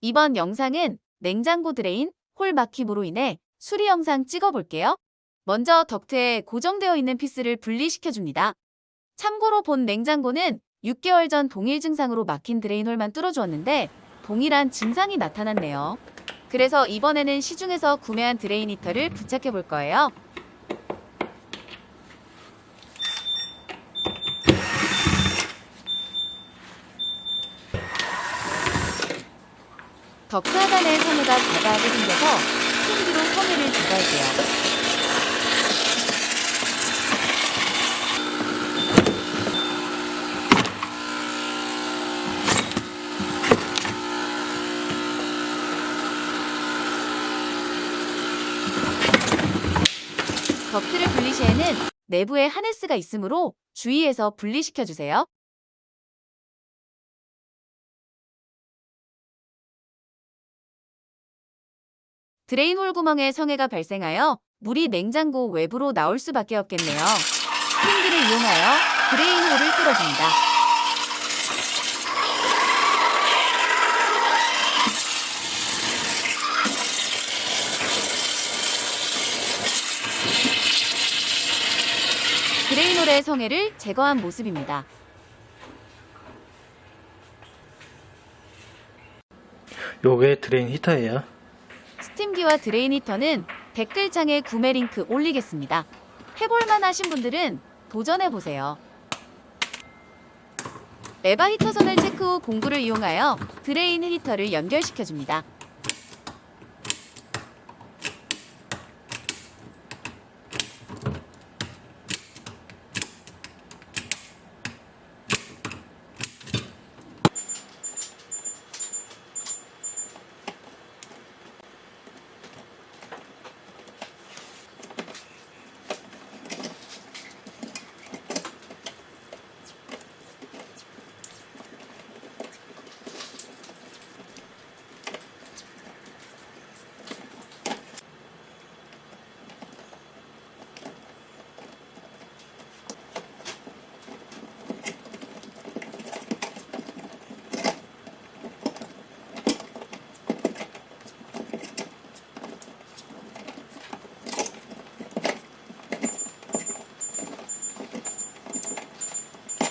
이번 영상은 냉장고 드레인 홀 막힘으로 인해 수리 영상 찍어볼게요. 먼저 덕트에 고정되어 있는 피스를 분리시켜줍니다. 참고로 본 냉장고는 6개월 전 동일 증상으로 막힌 드레인홀만 뚫어주었는데 동일한 증상이 나타났네요. 그래서 이번에는 시중에서 구매한 드레인 히터를 부착해 볼 거예요. 덕트 하단에 섬유가 자다하게 생겨서 스팀기로 섬유를 제거할게요. 덕트를 분리 시에는 내부에 하네스가 있으므로 주의해서 분리시켜 주세요. 드레인홀 구멍에 성해가 발생하여 물이 냉장고 외부로 나올 수밖에 없겠네요. 스팀기를 이용하여 드레인홀을 뚫어줍니다. 드레인홀의 성해를 제거한 모습입니다. 요게 드레인 히터예요. 스팀기와 드레인 히터는 댓글창에 구매 링크 올리겠습니다. 해볼만 하신 분들은 도전해보세요. 레바 히터선을 체크 후 공구를 이용하여 드레인 히터를 연결시켜줍니다.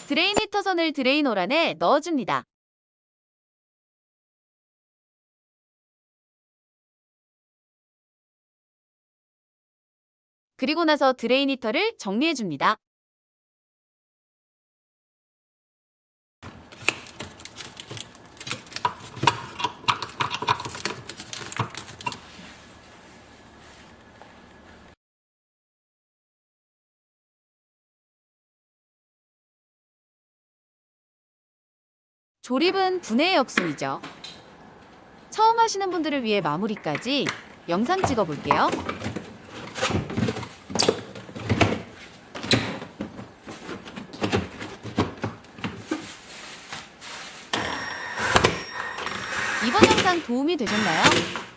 드레인 히터선을 드레인 홀 안에 넣어줍니다. 그리고 나서 드레인 히터를 정리해줍니다. 조립은 분해 역순이죠. 처음 하시는 분들을 위해 마무리까지 영상 찍어 볼게요. 이번 영상 도움이 되셨나요?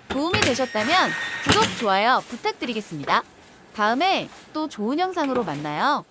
도움이 되셨다면 구독, 좋아요 부탁드리겠습니다. 다음에 또 좋은 영상으로 만나요.